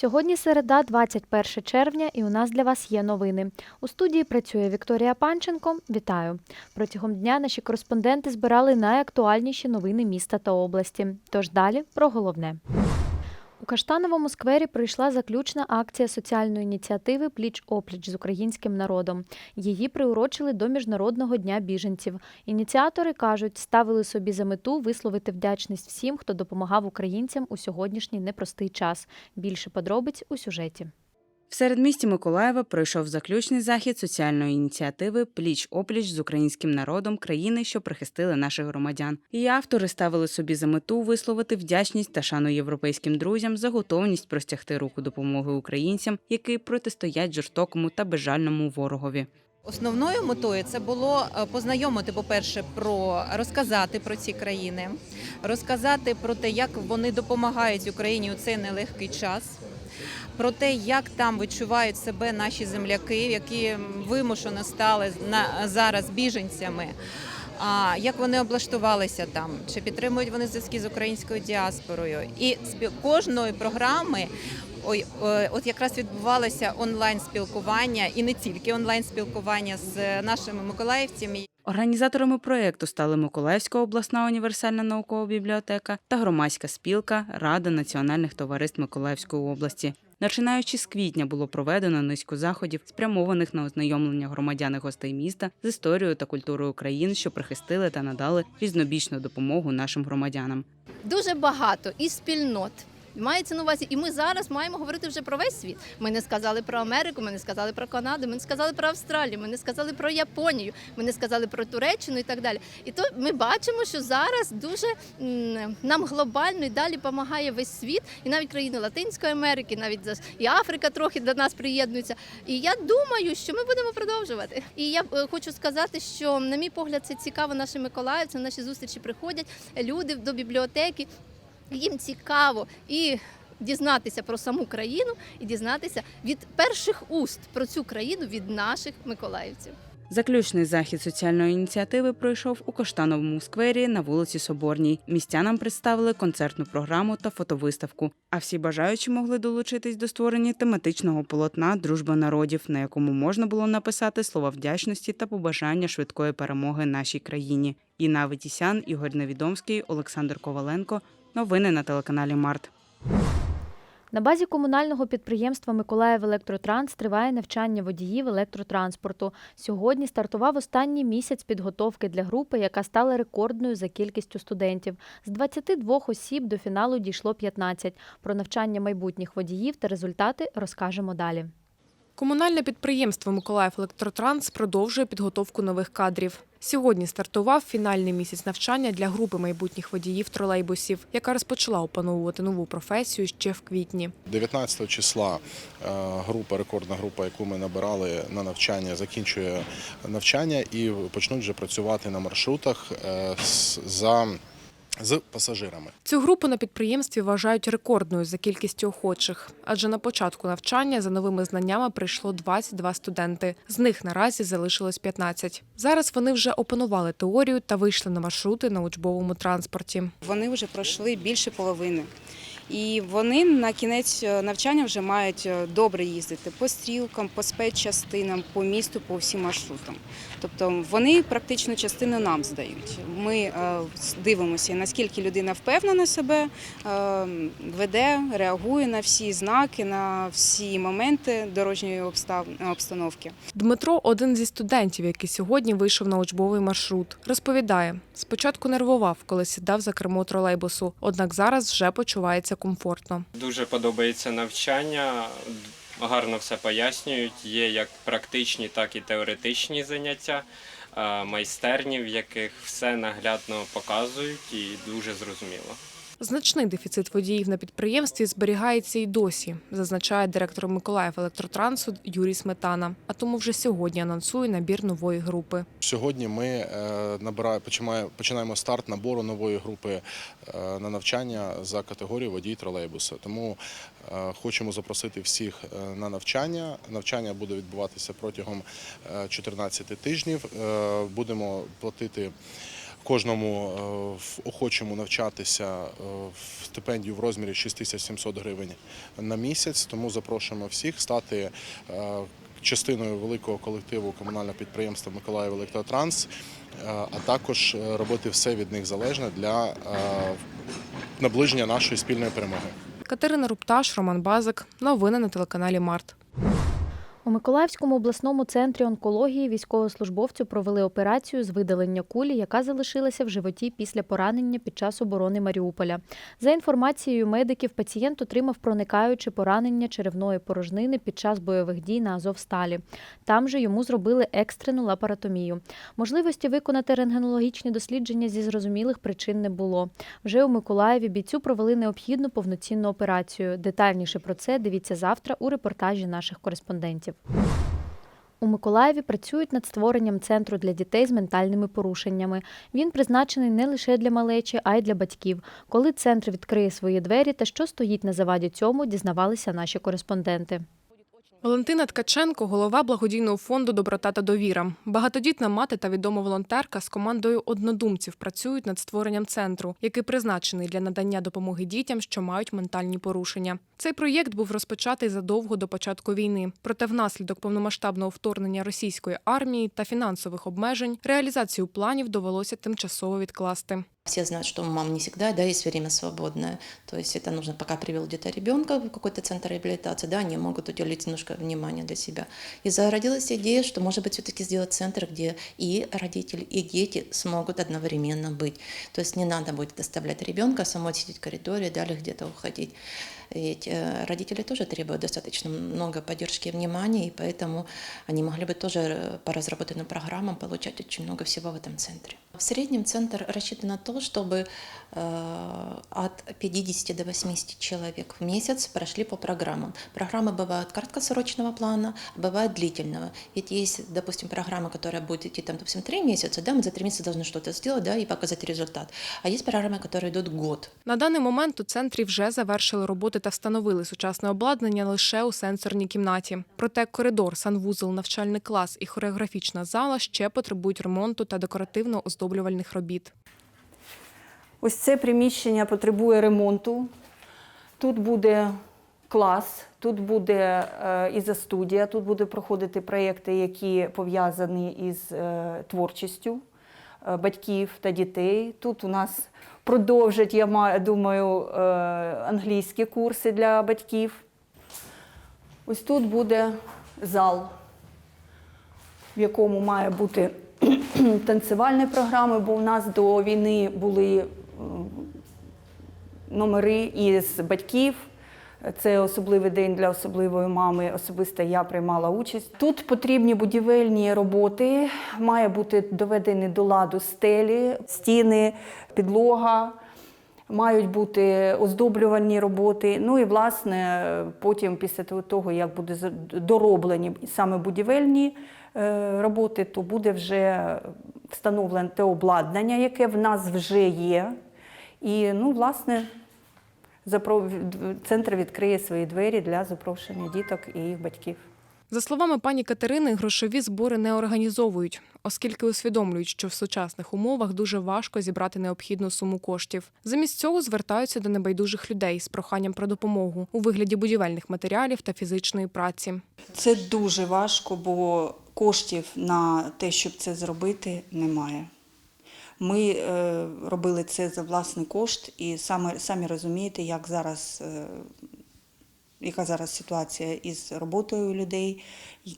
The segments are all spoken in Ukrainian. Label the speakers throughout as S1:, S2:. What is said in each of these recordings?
S1: Сьогодні середа, 21 червня, і у нас для вас є новини. У студії працює Вікторія Панченко. Вітаю! Протягом дня наші кореспонденти збирали найактуальніші новини міста та області. Тож далі про головне. Каштановому сквері пройшла заключна акція соціальної ініціативи Пліч опліч з українським народом. Її приурочили до Міжнародного дня біженців. Ініціатори кажуть, ставили собі за мету висловити вдячність всім, хто допомагав українцям у сьогоднішній непростий час. Більше подробиць у сюжеті.
S2: В середмісті Миколаєва пройшов заключний захід соціальної ініціативи Пліч опліч з українським народом країни, що прихистили наших громадян. Її автори ставили собі за мету висловити вдячність та шану європейським друзям за готовність простягти руку допомоги українцям, які протистоять жорстокому та безжальному ворогові.
S3: Основною метою це було е, познайомити, по-перше, про розказати про ці країни, розказати про те, як вони допомагають Україні у цей нелегкий час, про те, як там відчувають себе наші земляки, які вимушено стали на зараз біженцями. А як вони облаштувалися там, чи підтримують вони зв'язки з українською діаспорою? І з кожної програми Ой, е, от якраз відбувалося онлайн спілкування і не тільки онлайн спілкування з нашими миколаївцями.
S2: Організаторами проєкту стали Миколаївська обласна універсальна наукова бібліотека та громадська спілка Рада національних товариств Миколаївської області. Починаючи з квітня було проведено низку заходів, спрямованих на ознайомлення громадян і гостей міста з історією та культурою країн, що прихистили та надали різнобічну допомогу нашим громадянам.
S4: дуже багато і спільнот. Мається на увазі, і ми зараз маємо говорити вже про весь світ. Ми не сказали про Америку, ми не сказали про Канаду, ми не сказали про Австралію, ми не сказали про Японію, ми не сказали про Туреччину і так далі. І то ми бачимо, що зараз дуже нам глобально і далі допомагає весь світ, і навіть країни Латинської Америки, навіть і Африка трохи до нас приєднується. І я думаю, що ми будемо продовжувати. І я е, хочу сказати, що на мій погляд, це цікаво нашим миколаївцям. Наші зустрічі приходять люди до бібліотеки. Їм цікаво і дізнатися про саму країну, і дізнатися від перших уст про цю країну від наших миколаївців.
S2: Заключний захід соціальної ініціативи пройшов у Коштановому сквері на вулиці Соборній. Містянам представили концертну програму та фотовиставку. А всі бажаючі могли долучитись до створення тематичного полотна Дружба народів, на якому можна було написати слова вдячності та побажання швидкої перемоги нашій країні. Інна Ветісян, Ігор Невідомський, Олександр Коваленко. Новини на телеканалі Март.
S1: На базі комунального підприємства Миколаїв Електротранс триває навчання водіїв електротранспорту. Сьогодні стартував останній місяць підготовки для групи, яка стала рекордною за кількістю студентів. З 22 осіб до фіналу дійшло 15. Про навчання майбутніх водіїв та результати розкажемо далі.
S5: Комунальне підприємство Миколаїв Електротранс продовжує підготовку нових кадрів. Сьогодні стартував фінальний місяць навчання для групи майбутніх водіїв тролейбусів, яка розпочала опановувати нову професію ще в квітні.
S6: 19 числа е, група, рекордна група, яку ми набирали на навчання, закінчує навчання і почнуть вже працювати на маршрутах е, за з пасажирами.
S5: Цю групу на підприємстві вважають рекордною за кількістю охочих, адже на початку навчання за новими знаннями прийшло 22 студенти. З них наразі залишилось 15. Зараз вони вже опанували теорію та вийшли на маршрути на учбовому транспорті.
S7: Вони вже пройшли більше половини. І вони на кінець е, навчання вже мають е, добре їздити по стрілкам, по спецчастинам, по місту, по всім маршрутам. Тобто вони практично частину нам здають. Ми е, дивимося, наскільки людина впевнена себе, веде, реагує на всі знаки, на всі моменти дорожньої обстановки.
S5: Дмитро один зі студентів, який сьогодні вийшов на учбовий маршрут. Розповідає, спочатку нервував, коли сідав за кермо тролейбусу, однак зараз вже почувається комфортно.
S8: Дуже подобається навчання, гарно все пояснюють. Є як практичні, так і теоретичні заняття, майстерні, в яких все наглядно показують і дуже зрозуміло.
S5: Значний дефіцит водіїв на підприємстві зберігається і досі, зазначає директор Миколаїв електротрансу Юрій Сметана. А тому вже сьогодні анонсує набір нової групи.
S6: Сьогодні ми е, починаємо, старт набору нової групи е, на навчання за категорією водій тролейбуса. Тому е, хочемо запросити всіх на навчання. Навчання буде відбуватися протягом е, 14 тижнів. Будемо платити кожному е, охочому навчатися е, в стипендію в розмірі 6700 гривень на місяць. Тому запрошуємо всіх стати е, частиною великого колективу комунального підприємства Миколаїв Електротранс, а також робити все від них залежне для наближення нашої спільної перемоги.
S5: Катерина Рупташ, Роман Базик. Новини на телеканалі Март.
S1: У Миколаївському обласному центрі онкології військовослужбовцю провели операцію з видалення кулі, яка залишилася в животі після поранення під час оборони Маріуполя. За інформацією медиків, пацієнт отримав проникаюче поранення черевної порожнини під час бойових дій на Азовсталі. Там же йому зробили екстрену лапаротомію. Можливості виконати рентгенологічні дослідження зі зрозумілих причин не було. Вже у Миколаєві бійцю провели необхідну повноцінну операцію. Детальніше про це дивіться завтра у репортажі наших кореспондентів. У Миколаєві працюють над створенням центру для дітей з ментальними порушеннями. Він призначений не лише для малечі, а й для батьків. Коли центр відкриє свої двері та що стоїть на заваді цьому, дізнавалися наші кореспонденти.
S5: Валентина Ткаченко, голова благодійного фонду Доброта та довіра. Багатодітна мати та відома волонтерка з командою однодумців працюють над створенням центру, який призначений для надання допомоги дітям, що мають ментальні порушення. Цей проєкт був розпочатий задовго до початку війни. Проте, внаслідок повномасштабного вторгнення російської армії та фінансових обмежень реалізацію планів довелося тимчасово відкласти.
S9: Все знают, что у мам не всегда да, есть время свободное. То есть это нужно, пока привел где-то ребенка в какой-то центр реабилитации, да, они могут уделить немножко внимания для себя. И зародилась идея, что, может быть, все-таки сделать центр, где и родители, и дети смогут одновременно быть. То есть не надо будет доставлять ребенка, самой сидеть в коридоре, далее где-то уходить. Ведь э, родители тоже требуют достаточно много поддержки и внимания, и поэтому они могли бы тоже э, по разработанным программам получать очень много всего в этом центре. В среднем центр рассчитан на то, чтобы э, от 50 до 80 человек в месяц прошли по программам. Программы бывают краткосрочного плана, а бывают длительного. Ведь есть, допустим, программа, которая будет идти, там, допустим, 3 месяца, да, мы за 3 месяца должны что-то сделать да, и показать результат. А есть программы, которые идут год.
S5: На даний момент у центрі вже завершили роботи та встановили сучасне обладнання лише у сенсорній кімнаті. Проте коридор, санвузол, навчальний клас і хореографічна зала ще потребують ремонту та декоративно-оздоблювальних робіт.
S10: Ось це приміщення потребує ремонту. Тут буде клас, тут буде е, ізостудія, тут буде проходити проєкти, які пов'язані із е, творчістю батьків та дітей. Тут у нас продовжать, я думаю, е, англійські курси для батьків. Ось тут буде зал, в якому має бути танцювальні програми, бо у нас до війни були номери із батьків. Це особливий день для особливої мами. Особисто я приймала участь. Тут потрібні будівельні роботи, має бути доведені до ладу стелі, стіни, підлога. Мають бути оздоблювальні роботи. Ну і власне потім, після того- як буде дороблені саме будівельні е, роботи, то буде вже встановлене те обладнання, яке в нас вже є. І ну, власне, центр відкриє свої двері для запрошення діток і їх батьків.
S5: За словами пані Катерини, грошові збори не організовують, оскільки усвідомлюють, що в сучасних умовах дуже важко зібрати необхідну суму коштів. Замість цього звертаються до небайдужих людей з проханням про допомогу у вигляді будівельних матеріалів та фізичної праці.
S11: Це дуже важко, бо коштів на те, щоб це зробити, немає. Ми е, робили це за власний кошт, і саме, самі розумієте, як зараз, е, яка зараз ситуація із роботою людей,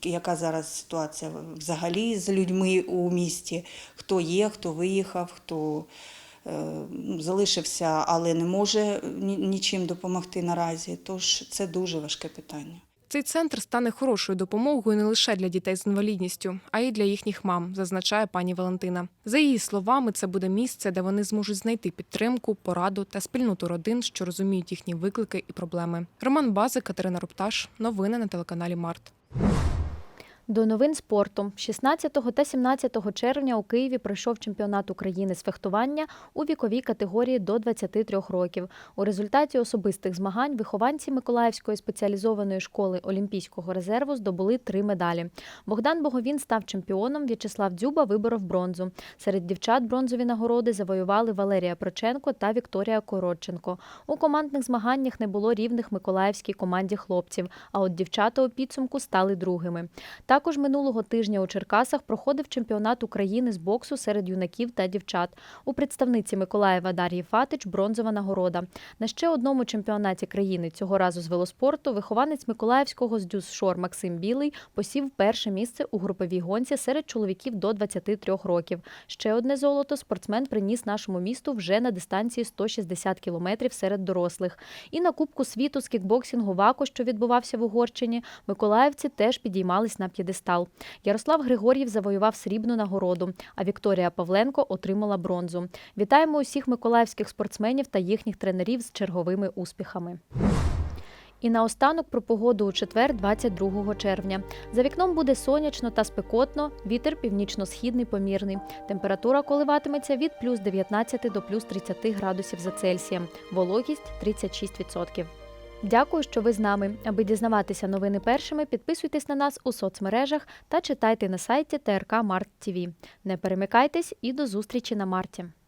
S11: яка зараз ситуація взагалі з людьми у місті, хто є, хто виїхав, хто е, залишився, але не може нічим допомогти наразі. Тож це дуже важке питання.
S5: Цей центр стане хорошою допомогою не лише для дітей з інвалідністю, а й для їхніх мам, зазначає пані Валентина. За її словами, це буде місце, де вони зможуть знайти підтримку, пораду та спільноту родин, що розуміють їхні виклики і проблеми. Роман Бази, Катерина Рупташ. Новини на телеканалі Март.
S1: До новин спорту 16 та 17 червня у Києві пройшов чемпіонат України з фехтування у віковій категорії до 23 років. У результаті особистих змагань вихованці Миколаївської спеціалізованої школи Олімпійського резерву здобули три медалі. Богдан Боговін став чемпіоном. В'ячеслав Дзюба виборов бронзу. Серед дівчат бронзові нагороди завоювали Валерія Проченко та Вікторія Коротченко. У командних змаганнях не було рівних миколаївській команді хлопців. А от дівчата у підсумку стали другими. Також минулого тижня у Черкасах проходив чемпіонат України з боксу серед юнаків та дівчат. У представниці Миколаєва Дар'ї Фатич бронзова нагорода. На ще одному чемпіонаті країни цього разу з велоспорту вихованець Миколаївського з Дюсшор Максим Білий посів перше місце у груповій гонці серед чоловіків до 23 років. Ще одне золото спортсмен приніс нашому місту вже на дистанції 160 кілометрів серед дорослих. І на Кубку світу з кікбоксингу ВАКО, що відбувався в Угорщині, миколаївці теж підіймались на п'єдестал. Ярослав Григор'єв завоював срібну нагороду, а Вікторія Павленко отримала бронзу. Вітаємо усіх миколаївських спортсменів та їхніх тренерів з черговими успіхами. І наостанок про погоду у четвер, 22 червня. За вікном буде сонячно та спекотно, вітер північно-східний помірний. Температура коливатиметься від плюс 19 до плюс 30 градусів за Цельсієм. Вологість 36%. Дякую, що ви з нами. Аби дізнаватися новини першими, підписуйтесь на нас у соцмережах та читайте на сайті ТРК Март ТВ. Не перемикайтесь і до зустрічі на марті.